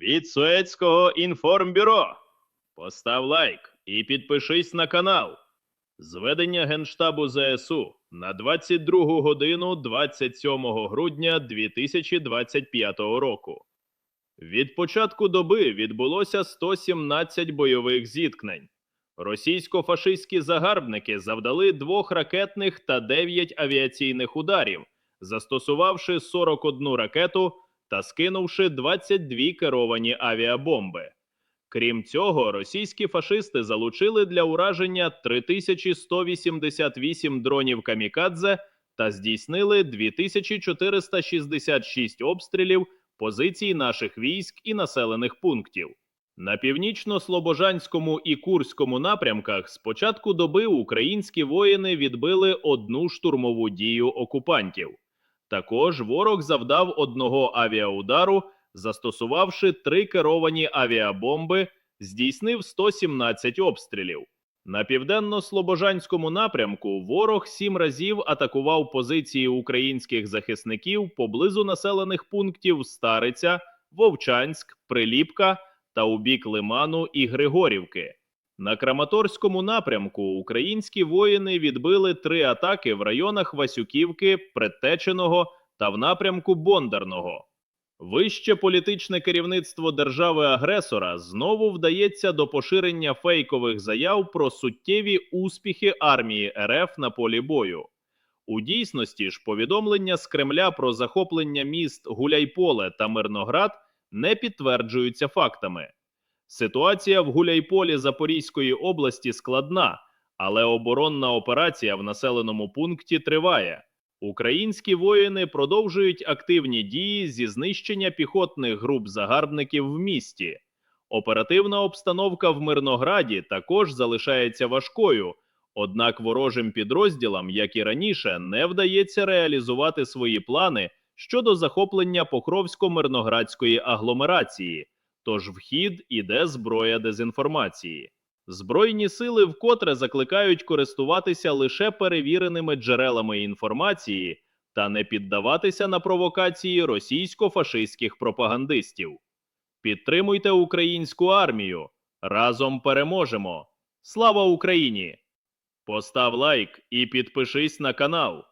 від Суецького інформбюро. Постав лайк і підпишись на канал. Зведення Генштабу ЗСУ на 22 годину 27 грудня 2025 року. Від початку доби відбулося 117 бойових зіткнень. Російсько-фашистські загарбники завдали двох ракетних та 9 авіаційних ударів, застосувавши 41 ракету та скинувши 22 керовані авіабомби. Крім цього, російські фашисти залучили для ураження 3188 дронів камікадзе та здійснили 2466 обстрілів позицій наших військ і населених пунктів. На північно-слобожанському і Курському напрямках з початку доби українські воїни відбили одну штурмову дію окупантів. Також ворог завдав одного авіаудару, застосувавши три керовані авіабомби, здійснив 117 обстрілів. На південно-слобожанському напрямку ворог сім разів атакував позиції українських захисників поблизу населених пунктів Стариця, Вовчанськ, Приліпка та у бік Лиману і Григорівки. На Краматорському напрямку українські воїни відбили три атаки в районах Васюківки, Предтеченого та в напрямку Бондарного. Вище політичне керівництво держави-агресора знову вдається до поширення фейкових заяв про суттєві успіхи армії РФ на полі бою. У дійсності ж повідомлення з Кремля про захоплення міст Гуляйполе та Мирноград не підтверджуються фактами. Ситуація в Гуляйполі Запорізької області складна, але оборонна операція в населеному пункті триває. Українські воїни продовжують активні дії зі знищення піхотних груп загарбників в місті. Оперативна обстановка в Мирнограді також залишається важкою, однак ворожим підрозділам, як і раніше, не вдається реалізувати свої плани щодо захоплення Покровсько-мирноградської агломерації. Тож в хід іде зброя дезінформації. Збройні сили вкотре закликають користуватися лише перевіреними джерелами інформації та не піддаватися на провокації російсько-фашистських пропагандистів. Підтримуйте українську армію. Разом переможемо. Слава Україні! Постав лайк і підпишись на канал.